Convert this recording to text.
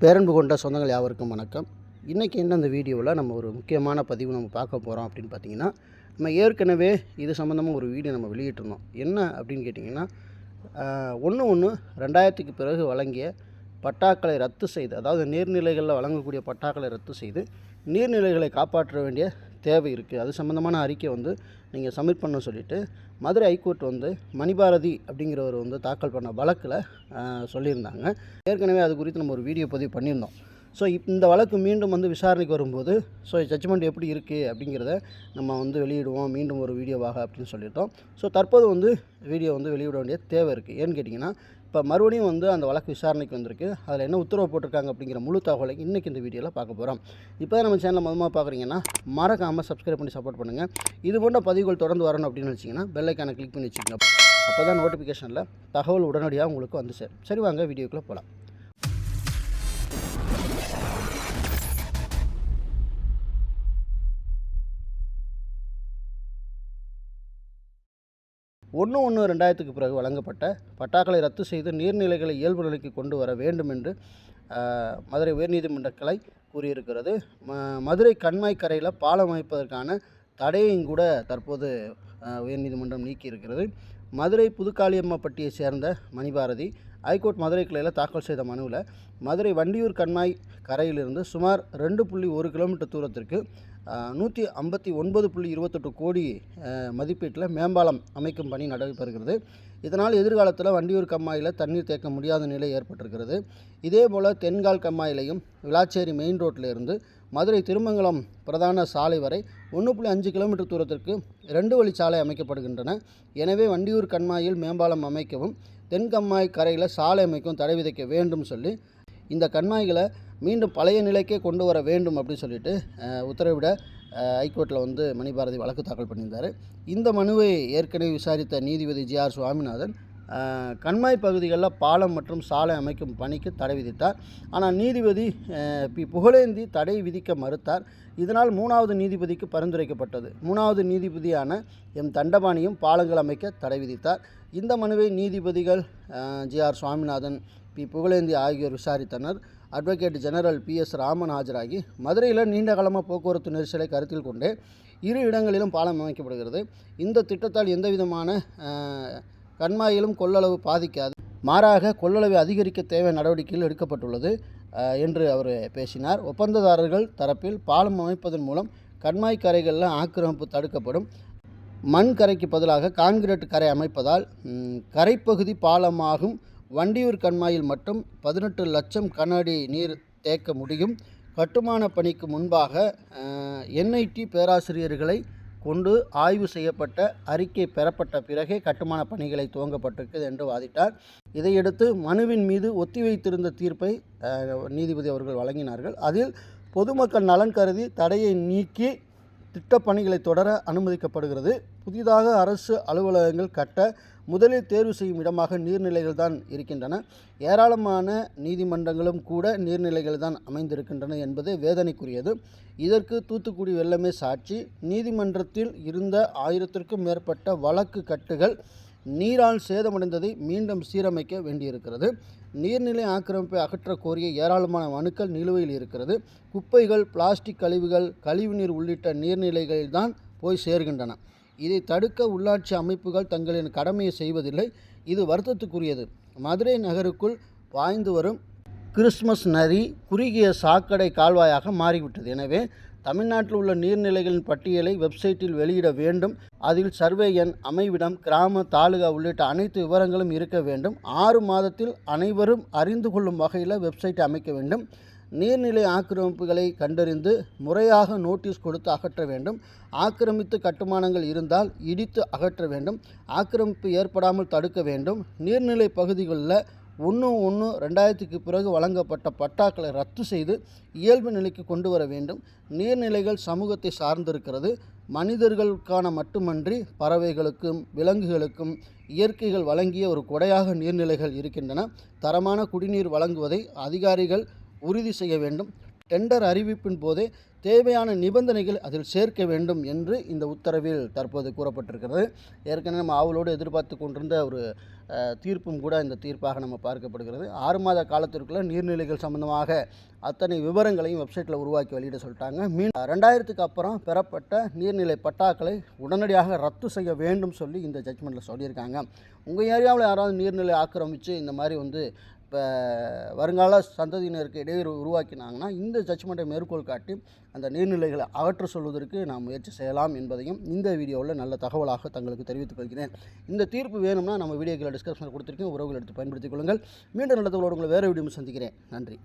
பேரன்பு கொண்ட சொந்தங்கள் யாவருக்கும் வணக்கம். இன்றைக்கி என்ன இந்த வீடியோவில் நம்ம ஒரு முக்கியமான பதிவு நம்ம பார்க்க போகிறோம் அப்படின்னு பார்த்தீங்கன்னா நம்ம ஏற்கனவே இது சம்மந்தமாக ஒரு வீடியோ நம்ம வெளியிட்டிருந்தோம். என்ன அப்படின்னு கேட்டிங்கன்னா ஒன்று ஒன்று ரெண்டாயிரத்துக்கு பிறகு வழங்கிய பட்டாக்களை ரத்து செய்து அதாவது நீர்நிலைகளில் வழங்கக்கூடிய பட்டாக்களை ரத்து செய்து நீர்நிலைகளை காப்பாற்ற வேண்டிய தேவை இருக்குது. அது சம்மந்தமான அறிக்கை வந்து நீங்கள் சப்மிட் பண்ண சொல்லிவிட்டு மதுரை ஹைகோர்ட் வந்து மணிபாரதி அப்படிங்கிறவர் வந்து தாக்கல் பண்ண வழக்கில் சொல்லியிருந்தாங்க. ஏற்கனவே அது குறித்து நம்ம ஒரு வீடியோ பதிவு பண்ணியிருந்தோம். ஸோ இப் இந்த வழக்கு மீண்டும் வந்து விசாரணைக்கு வரும்போது ஸோ ஜட்ஜ்மெண்ட் எப்படி இருக்குது அப்படிங்கிறத நம்ம வந்து வெளியிடுவோம். மீண்டும் ஒரு வீடியோவாக அப்படின்னு சொல்லிட்டோம் ஸோ தற்போது வந்து வீடியோ வந்து வெளியிட வேண்டிய தேவை இருக்குது ஏன்னு கேட்டிங்கன்னா இப்போ மறுபடியும் வந்து அந்த வழக்கு விசாரணைக்கு வந்திருக்கு. அதில் என்ன உத்தரவு போட்டிருக்காங்க அப்படிங்கிற முழு தகவலை இன்றைக்கி இந்த வீடியோவில் பார்க்க போகிறோம் இப்போ தான் நம்ம சேனலில் மொதமாக பார்க்குறீங்கன்னா மறக்காமல் சப்ஸ்கிரைப் பண்ணி சப்போர்ட் பண்ணுங்கள் இது போன்ற பதிவுகள் தொடர்ந்து வரணும் அப்படின்னு வச்சிங்கன்னா பெல்லைக்கான கிளிக் பண்ணி வச்சுக்கோங்க. அப்போ தான் நோட்டிஃபிகேஷனில் தகவல் உடனடியாக உங்களுக்கு வந்து சேரும். சரி வாங்க வீடியோக்குள்ளே போகலாம் ஒன்று ஒன்று ரெண்டாயிரத்துக்கு பிறகு வழங்கப்பட்ட பட்டாக்களை ரத்து செய்து நீர்நிலைகளை இயல்பு நிலைக்கு கொண்டு வர வேண்டும் என்று மதுரை உயர்நீதிமன்ற கிளை கூறியிருக்கிறது. ம- மதுரை கண்மாய் கரையில் பாலம் அமைப்பதற்கான தடையையும் கூட தற்போது உயர்நீதிமன்றம் நீக்கியிருக்கிறது. மதுரை புதுக்காளியம்மப்பட்டியை சேர்ந்த மணிபாரதி ஹைகோர்ட் மதுரை கிளையில் தாக்கல் செய்த மனுவில் மதுரை வண்டியூர் கண்மாய் கரையிலிருந்து சுமார் ரெண்டு புள்ளி ஒரு கிலோமீட்டர் தூரத்திற்கு நூற்றி ஐம்பத்தி ஒன்பது புள்ளி இருபத்தெட்டு கோடி மதிப்பீட்டில் மேம்பாலம் அமைக்கும் பணி நடைபெறுகிறது. இதனால் எதிர்காலத்தில் வண்டியூர் கம்மாயில் தண்ணீர் தேக்க முடியாத நிலை ஏற்பட்டிருக்கிறது. இதே போல் தென்கால் கம்மாயிலையும் விளாச்சேரி மெயின் ரோட்டில் இருந்து மதுரை திருமங்கலம் பிரதான சாலை வரை ஒன்று புள்ளி அஞ்சு கிலோமீட்டர் தூரத்திற்கு ரெண்டு வழி சாலை அமைக்கப்படுகின்றன. எனவே வண்டியூர் கண்மாயில் மேம்பாலம் அமைக்கவும் தென்கம்மாய் கரையில் சாலை அமைக்கும் தடை விதிக்க வேண்டும் சொல்லி இந்த கண்மாய்களை மீண்டும் பழைய நிலைக்கே கொண்டு வர வேண்டும் அப்படின்னு சொல்லிட்டு உத்தரவிட ஹைகோர்ட்டில் வந்து மணிபாரதி வழக்கு தாக்கல் பண்ணியிருந்தார். இந்த மனுவை ஏற்கனவே விசாரித்த நீதிபதி ஜி ஆர் சுவாமிநாதன் கண்மாய் பகுதிகளில் பாலம் மற்றும் சாலை அமைக்கும் பணிக்கு தடை விதித்தார். ஆனால் நீதிபதி பி புகழேந்தி தடை விதிக்க மறுத்தார். இதனால் மூணாவது நீதிபதிக்கு பரிந்துரைக்கப்பட்டது. மூணாவது நீதிபதியான எம் தண்டபாணியும் பாலங்கள் அமைக்க தடை விதித்தார். இந்த மனுவை நீதிபதிகள் G R Swaminathan P. Pugazhendhi ஆகியோர் விசாரித்தனர். Advocate general P. S. Raman ஆஜராகி மதுரையில் நீண்ட காலமாக போக்குவரத்து நெரிசலை கருத்தில் கொண்டு இரு இடங்களிலும் பாலம் அமைக்கப்படுகிறது. இந்த திட்டத்தால் எந்தவிதமான கண்மாயிலும் கொள்ளளவு பாதிக்காது. மாறாக கொள்ளளவை அதிகரிக்க தேவை நடவடிக்கைகள் எடுக்கப்பட்டுள்ளது என்று அவர் பேசினார். ஒப்பந்ததாரர்கள் தரப்பில் பாலம் அமைப்பதன் மூலம் கண்மாய் கரைகளில் ஆக்கிரமிப்பு தடுக்கப்படும். மண் கரைக்கு பதிலாக கான்கிரீட் கரை அமைப்பதால் கரைப்பகுதி பாலமாகும் வண்டியூர் கண்மாயில் மட்டும் பதினெட்டு லட்சம் கனஅடி நீர் தேக்க முடியும். கட்டுமான பணிக்கு முன்பாக என்ஐடி பேராசிரியர்களை கொண்டு ஆய்வு செய்யப்பட்ட அறிக்கை பெறப்பட்ட பிறகே கட்டுமான பணிகளை துவங்கப்பட்டிருக்கிறது என்று வாதிட்டார். இதையடுத்து மனுவின் மீது ஒத்திவைத்திருந்த தீர்ப்பை நீதிபதி அவர்கள் வழங்கினார்கள். அதில் பொதுமக்கள் நலன் கருதி தடையை நீக்கி திட்டப்பணிகளை தொடர அனுமதிக்கப்படுகிறது. புதிதாக அரசு அலுவலகங்கள் கட்ட முதலில் தேர்வு செய்யும் இடமாக நீர்நிலைகள் தான் இருக்கின்றன. ஏராளமான நீதிமன்றங்களும் கூட நீர்நிலைகள் தான் அமைந்திருக்கின்றன என்பது வேதனைக்குரியது. இதற்கு தூத்துக்குடி வெள்ளமே சாட்சி. நீதிமன்றத்தில் இருந்த ஆயிரத்திற்கும் மேற்பட்ட வழக்கு கட்டுகள் நீரால் சேதமடைந்ததை மீண்டும் சீரமைக்க வேண்டியிருக்கிறது. நீர்நிலை ஆக்கிரமிப்பை அகற்ற கோரிய ஏராளமான மனுக்கள் நிலுவையில் இருக்கிறது. குப்பைகள் பிளாஸ்டிக் கழிவுகள் கழிவுநீர் உள்ளிட்ட நீர்நிலைகளில்தான் போய் சேர்கின்றன. இதை தடுக்க உள்ளாட்சி அமைப்புகள் தங்களின் கடமையை செய்வதில்லை. இது வருத்தத்துக்குரியது. மதுரை நகருக்குள் பாய்ந்து வரும் கிறிஸ்மஸ் நரி குறுகிய சாக்கடை கால்வாயாக மாறிவிட்டது. எனவே தமிழ்நாட்டில் உள்ள நீர்நிலைகளின் பட்டியலை வெப்சைட்டில் வெளியிட வேண்டும். அதில் சர்வே எண் அமைவிடம் கிராம தாலுகா உள்ளிட்ட அனைத்து விவரங்களும் இருக்க வேண்டும். ஆறு மாதத்தில் அனைவரும் அறிந்து கொள்ளும் வகையில் வெப்சைட் அமைக்க வேண்டும். நீர்நிலை ஆக்கிரமிப்புகளை கண்டறிந்து முறையாக நோட்டீஸ் கொடுத்து அகற்ற வேண்டும். ஆக்கிரமித்து கட்டுமானங்கள் இருந்தால் இடித்து அகற்ற வேண்டும். ஆக்கிரமிப்பு ஏற்படாமல் தடுக்க வேண்டும். நீர்நிலை பகுதிகளில் ஒன்று ஒன்று ரெண்டாயிரத்துக்கு பிறகு வழங்கப்பட்ட பட்டாக்களை ரத்து செய்து இயல்பு நிலைக்கு கொண்டு வர வேண்டும். நீர்நிலைகள் சமூகத்தை சார்ந்திருக்கிறது. மனிதர்களுக்கான மட்டுமன்றி பறவைகளுக்கும் விலங்குகளுக்கும் இயற்கைகள் வழங்கிய ஒரு கொடையாக நீர்நிலைகள் இருக்கின்றன. தரமான குடிநீர் வழங்குவதை அதிகாரிகள் உறுதி செய்ய வேண்டும். டெண்டர் அறிவிப்பின் போதே தேவையான நிபந்தனைகள் அதில் சேர்க்க வேண்டும் என்று இந்த உத்தரவில் தற்போது கூறப்பட்டிருக்கிறது. ஏற்கனவே நம்ம ஆவலோடு எதிர்பார்த்து கொண்டிருந்த ஒரு தீர்ப்பும் கூட இந்த தீர்ப்பாக நம்ம பார்க்கப்படுகிறது. ஆறு மாத காலத்திற்குள்ளே நீர்நிலைகள் சம்பந்தமாக அத்தனை விவரங்களையும் வெப்சைட்டில் உருவாக்கி வெளியிட சொல்லிட்டாங்க. மீன் ரெண்டாயிரத்துக்கு அப்புறம் பெறப்பட்ட நீர்நிலை பட்டாக்களை உடனடியாக ரத்து செய்ய வேண்டும் சொல்லி இந்த ஜட்ஜ்மெண்ட்டில் சொல்லியிருக்காங்க. உங்கள் ஏரியாவில் யாராவது நீர்நிலை ஆக்கிரமித்து இந்த மாதிரி வந்து இப்போ வருங்கால சந்ததியினருக்கு இடையூறு உருவாக்கினாங்கன்னா இந்த ஜட்ஜ்மெண்ட்டை மேற்கோள் காட்டி அந்த நீர்நிலைகளை அகற்ற சொல்வதற்கு நாம் முயற்சி செய்யலாம் என்பதையும் இந்த வீடியோவில் நல்ல தகவலாக தங்களுக்கு தெரிவித்துக் கொள்கிறேன். இந்த தீர்ப்பு வேணும்னா நம்ம வீடியோக்களை டிஸ்கிரிப்ஷனில் கொடுத்துருக்கேன். உறவுகள் எடுத்து பயன்படுத்திக் கொள்ளுங்கள். மீண்டும் நல்ல தகவலோடு உங்களை வேறு வீடியோ சந்திக்கிறேன். நன்றி.